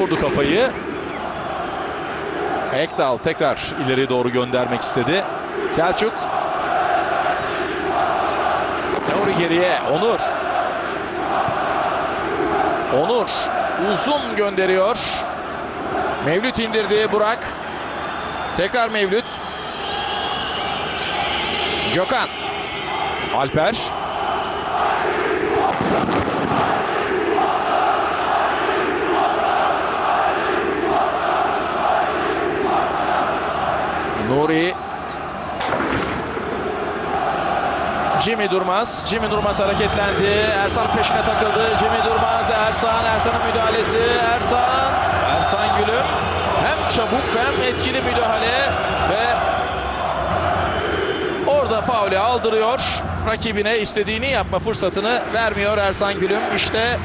vurdu kafayı. Ekdal tekrar ileri doğru göndermek istedi. Selçuk. Nuri geriye. Onur. Onur uzun gönderiyor. Mevlüt indirdi Burak. Tekrar Mevlüt. Gökhan. Alper. Nuri. Jimmy Durmaz. Jimmy Durmaz hareketlendi. Ersan peşine takıldı. Jimmy Durmaz, Ersan. Ersan'ın müdahalesi. Ersan. Ersan Gülüm. Hem çabuk hem etkili müdahale ve orada faulü aldırıyor. Rakibine istediğini yapma fırsatını vermiyor Ersan Gülüm. İşte